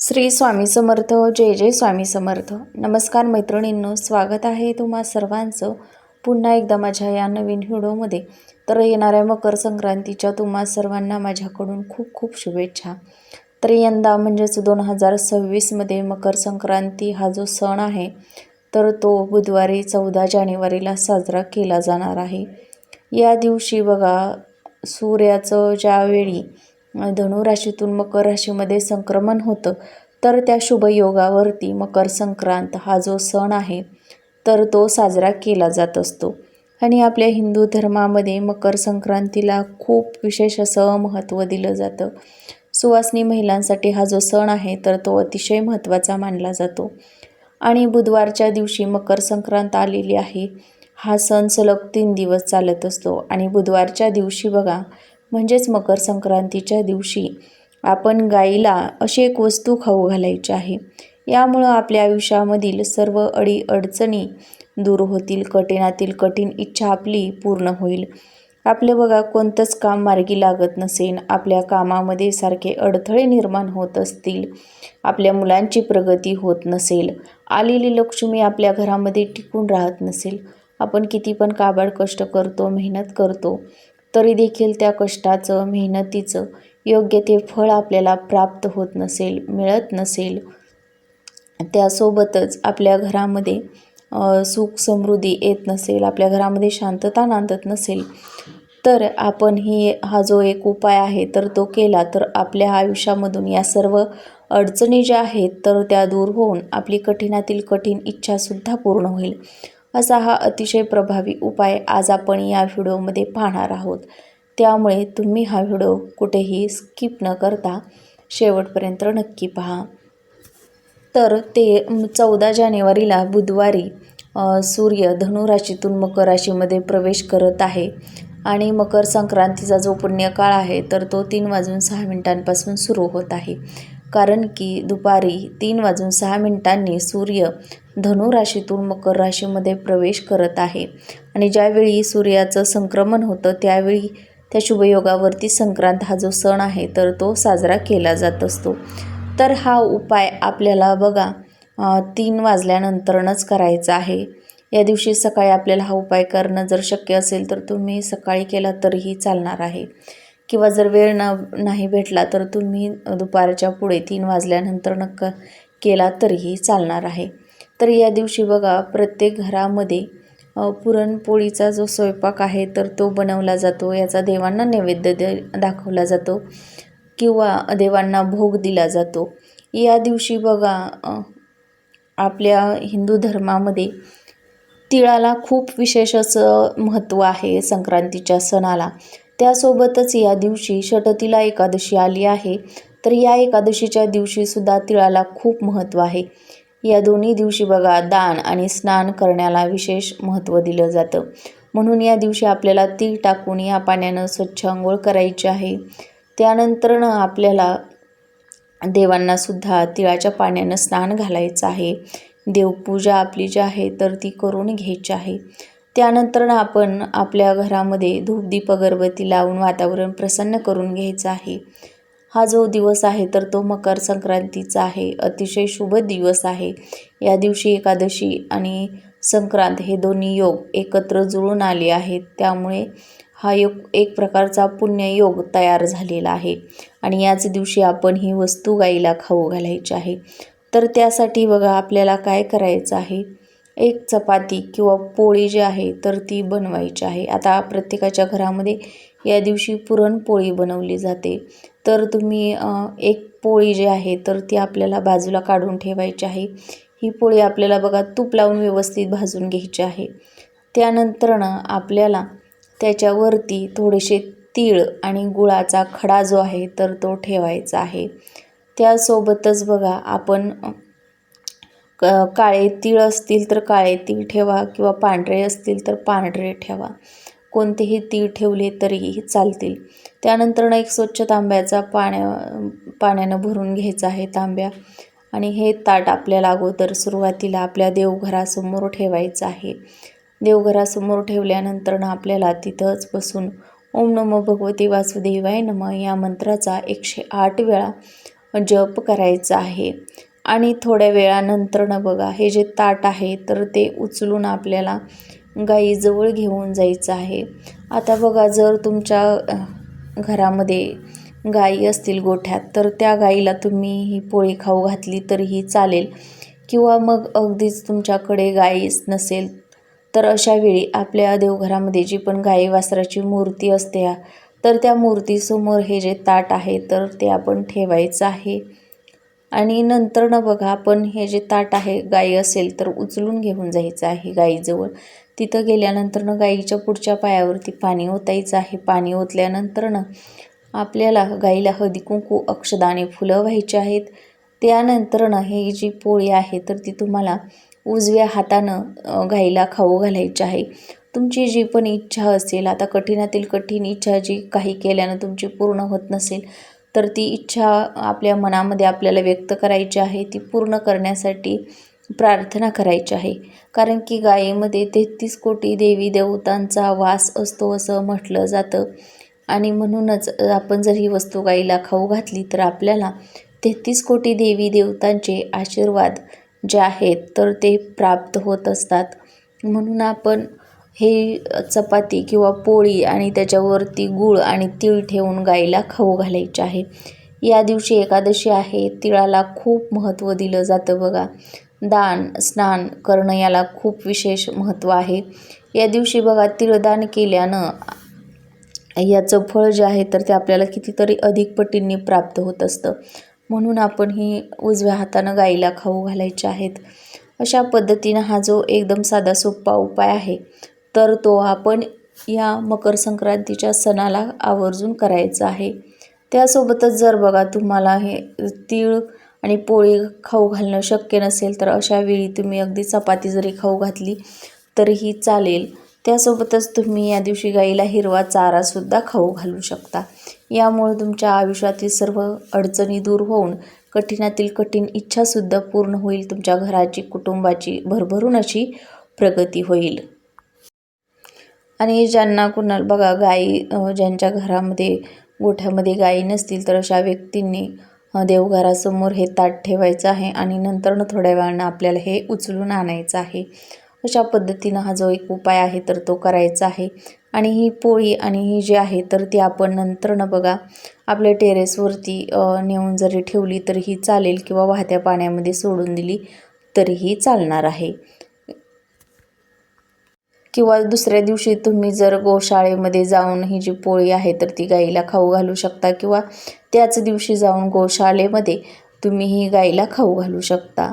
श्री स्वामी समर्थ जय जय स्वामी समर्थ. नमस्कार मैत्रिणींनो स्वागत आहे तुम्हा सर्वांचं पुन्हा एकदा माझ्या या नवीन व्हिडिओमध्ये. तर येणाऱ्या मकर संक्रांतीच्या तुम्हा सर्वांना माझ्याकडून खूप खूप शुभेच्छा. तर यंदा म्हणजेच दोन हजार सव्वीसमध्ये मकर संक्रांती हा जो सण आहे तर तो बुधवारी चौदा जानेवारीला साजरा केला जाणार आहे. या दिवशी बघा सूर्याचं ज्यावेळी धनुराशीतून मकर राशीमध्ये संक्रमण होतं. तर त्या शुभयोगावरती मकर संक्रांत हा जो सण आहे तर तो साजरा केला जात असतो. आणि आपल्या हिंदू धर्मामध्ये मकर संक्रांतीला खूप विशेष असं महत्त्व दिलं जातं. सुवासनी महिलांसाठी हा जो सण आहे तर तो अतिशय महत्त्वाचा मानला जातो. आणि बुधवारच्या दिवशी मकर संक्रांत आलेली आहे हा सण सलग तीन दिवस चालत असतो. आणि बुधवारच्या दिवशी बघा म्हणजेच मकर संक्रांतीच्या दिवशी आपण गाईला अशी एक वस्तू खाऊ घालायची आहे. यामुळं आपल्या आयुष्यामधील सर्व अडी अडचणी दूर होतील कठीणातील कठीण इच्छा आपली पूर्ण होईल. आपले बघा कोणतंच काम मार्गी लागत नसेल आपल्या कामामध्ये सारखे अडथळे निर्माण होत असतील आपल्या मुलांची प्रगती होत नसेल आलेली लक्ष्मी आपल्या घरामध्ये टिकून राहत नसेल. आपण किती पण काबाड कष्ट करतो मेहनत करतो तरी देखील त्या कष्टाचं मेहनतीचं योग्य ते फळ आपल्याला प्राप्त होत नसेल मिळत नसेल त्यासोबतच आपल्या घरामध्ये सुख समृद्धी येत नसेल आपल्या घरामध्ये शांतता नांदत नसेल तर आपण ही हा जो एक उपाय आहे तर तो केला तर आपल्या आयुष्यामधून या सर्व अडचणी ज्या आहेत तर त्या दूर होऊन आपली कठीणातील कठीण इच्छासुद्धा पूर्ण होईल. असा हा अतिशय प्रभावी उपाय आज आपण या व्हिडिओमध्ये पाहणार आहोत. त्यामुळे तुम्ही हा व्हिडिओ कुठेही स्किप न करता शेवटपर्यंत नक्की पहा. तर ते चौदा जानेवारीला बुधवारी सूर्य धनुराशीतून मकर राशीमध्ये प्रवेश करत आहे. आणि मकर संक्रांतीचा जो पुण्यकाळ आहे तर तो तीन वाजून सहा मिनिटांपासून सुरू होत आहे. कारण की दुपारी तीन वाजून सहा मिनिटांनी सूर्य धनु राशीतून मकर राशीमध्ये प्रवेश करत आहे. आणि ज्यावेळी सूर्याचं संक्रमण होतं त्यावेळी त्या शुभयोगावरती संक्रांत हा जो सण आहे तर तो साजरा केला जात असतो. तर हा उपाय आपल्याला बघा तीन वाजल्यानंतरनच करायचा आहे. या दिवशी सकाळी आपल्याला हा उपाय करणं जर शक्य असेल तर तुम्ही सकाळी केला तरीही चालणार आहे. किंवा जर वेळ ना नाही भेटला तर तुम्ही दुपारच्या पुढे तीन वाजल्यानंतर नक्क केला तरीही चालणार आहे. तर या दिवशी बघा प्रत्येक घरामध्ये पुरणपोळीचा जो स्वयंपाक आहे तर तो बनवला जातो. याचा देवांना नैवेद्य दे दाखवला जातो किंवा देवांना भोग दिला जातो. या दिवशी बघा आपल्या हिंदू धर्मामध्ये तिळाला खूप विशेष असं महत्त्व आहे संक्रांतीच्या सणाला. त्यासोबतच या दिवशी षटतिला एकादशी आली आहे. तर या एकादशीच्या दिवशीसुद्धा तिळाला खूप महत्त्व आहे. या दोन्ही दिवशी बघा दान आणि स्नान करण्याला विशेष महत्त्व दिलं जातं. म्हणून या दिवशी आपल्याला तीळ टाकून या पाण्यानं स्वच्छ आंघोळ करायची आहे. त्यानंतरनं आपल्याला देवांनासुद्धा तिळाच्या पाण्यानं स्नान घालायचं आहे. देवपूजा आपली जी आहे तर ती करून घ्यायची आहे. त्यानंतर आपण आपल्या घरामध्ये धूपदीप अगरबत्ती लावून वातावरण प्रसन्न करून घ्यायचं आहे. हा जो दिवस आहे तर तो मकर संक्रांतीचा आहे. अतिशय शुभ दिवस आहे. या दिवशी एकादशी आणि संक्रांत हे दोन्ही योग एकत्र जुळून आले आहेत. त्यामुळे हा योग एक प्रकारचा पुण्ययोग तयार झालेला आहे. आणि याच दिवशी आपण ही वस्तू गाईला खाऊ घालायची आहे. तर त्यासाठी बघा आपल्याला काय करायचं आहे? एक चपाती किंवा पोळी जी आहे तर ती बनवायची आहे. आता प्रत्येकाच्या घरामध्ये या दिवशी पुरणपोळी बनवली जाते. तर तुम्ही एक पोळी जी आहे तर ती आपल्याला बाजूला काढून ठेवायची आहे. ही पोळी आपल्याला बघा तूप लावून व्यवस्थित भाजून घ्यायची आहे. त्यानंतरनं आपल्याला त्याच्यावरती थोडेसे तीळ आणि गुळाचा खडा जो आहे तर तो ठेवायचा आहे. त्यासोबतच बघा आपण काळे तीळ असतील तर काळे तीळ ठेवा किंवा पांढरे असतील तर पांढरे ठेवा. कोणतेही तीळ ठेवले तरीही चालतील. त्यानंतर एक स्वच्छ तांब्याचा पाण्या पाण्यानं भरून घ्यायचं आहे तांब्या. आणि हे ताट आपल्याला अगोदर सुरुवातीला आपल्या देवघरासमोर ठेवायचं आहे. देवघरासमोर ठेवल्यानंतर आपल्याला तिथंच बसून ओम नमो भगवती वासुदेवाय नम या मंत्राचा एकशे आठ वेळा जप करायचा आहे. आणि थोड्या वेळानंतरनं बघा हे जे ताट आहे तर ते उचलून आपल्याला गाईजवळ घेऊन जायचं आहे. आता बघा जर तुमच्या घरामध्ये गाई असतील गोठ्यात तर त्या गाईला तुम्ही ही पोळी खाऊ घातली तरीही चालेल. किंवा मग अगदीच तुमच्याकडे गाईच नसेल तर अशा वेळी आपल्या देवघरामध्ये जी पण गाई वासराची मूर्ती असते तर त्या मूर्तीसमोर हे जे ताट आहे तर ते आपण ठेवायचं आहे. आणि नंतर न बघा आपण हे जे ताट आहे गाई असेल तर उचलून घेऊन जायचं आहे गाईजवळ. तिथं गेल्यानंतरनं गाईच्या पुढच्या पायावरती पाणी ओतायचं आहे. पाणी ओतल्यानंतरनं आपल्याला गाईला हळदी कुंकू अक्षदाने फुलं व्हायची आहेत. त्यानंतरनं ही जी पोळी आहे तर ती तुम्हाला उजव्या हातानं गाईला खाऊ घालायची आहे. तुमची जी पण इच्छा असेल आता कठीणातील कठीण इच्छा जी काही केल्यानं तुमची पूर्ण होत नसेल तर ती इच्छा आपल्या मनामध्ये आपल्याला व्यक्त करायची आहे ती पूर्ण करण्यासाठी प्रार्थना करायची आहे. कारण की गायीमध्ये तेहतीस कोटी देवी देवतांचा वास असतो असं म्हटलं जातं. आणि म्हणूनच आपण जर ही वस्तू गाईला खाऊ घातली तर आपल्याला तेहतीस कोटी देवी देवतांचे आशीर्वाद जे आहेत तर ते प्राप्त होत असतात. म्हणून आपण हे चपाती किंवा पोळी आणि त्याच्यावरती गूळ आणि तीळ ठेवून गाईला खाऊ घालायचे आहे. या दिवशी एकादशी आहे. तिळाला खूप महत्त्व दिलं जातं बघा. दान स्नान करणं याला खूप विशेष महत्त्व आहे. या दिवशी बघा तिळदान केल्यानं याचं फळ जे आहे तर ते आपल्याला कितीतरी अधिक पटींनी प्राप्त होत असतं. म्हणून आपण ही उजव्या हातानं गाईला खाऊ घालायचे आहेत. अशा पद्धतीनं हा जो एकदम साधा सोपा उपाय आहे तर तो आपण या मकर संक्रांतीच्या सणाला आवर्जून करायचा आहे. त्यासोबतच जर बघा तुम्हाला हे तीळ आणि पोळी खाऊ घालणं शक्य नसेल तर अशा वेळी तुम्ही अगदी चपाती जरी खाऊ घातली तरीही चालेल. त्यासोबतच तुम्ही या दिवशी गाईला हिरवा चारासुद्धा खाऊ घालू शकता. यामुळे तुमच्या आयुष्यातील सर्व अडचणी दूर होऊन कठीणातील कठीण इच्छासुद्धा पूर्ण होईल तुमच्या घराची कुटुंबाची भरभरून अशी प्रगती होईल. आणि ज्यांना कुणाला बघा गाई ज्यांच्या घरामध्ये गोठ्यामध्ये गाई नसतील तर अशा व्यक्तींनी देवघरासमोर हे ताट ठेवायचं आहे आणि नंतरनं थोड्या वेळानं आपल्याला हे उचलून आणायचं आहे. अशा पद्धतीनं हा जो एक उपाय आहे तर तो करायचा आहे. आणि ही पोळी आणि ही जी आहे तर ती आपण नंतरनं बघा आपल्या टेरेसवरती नेऊन जरी ठेवली तरीही चालेल किंवा वाहत्या पाण्यामध्ये सोडून दिली तरीही चालणार आहे. किंवा दुसऱ्या दिवशी तुम्ही जर गोशाळेमध्ये जाऊन ही जी पोळी आहे तर ती गाईला खाऊ घालू शकता किंवा त्याच दिवशी जाऊन गोशाळेमध्ये तुम्ही ही गाईला खाऊ घालू शकता.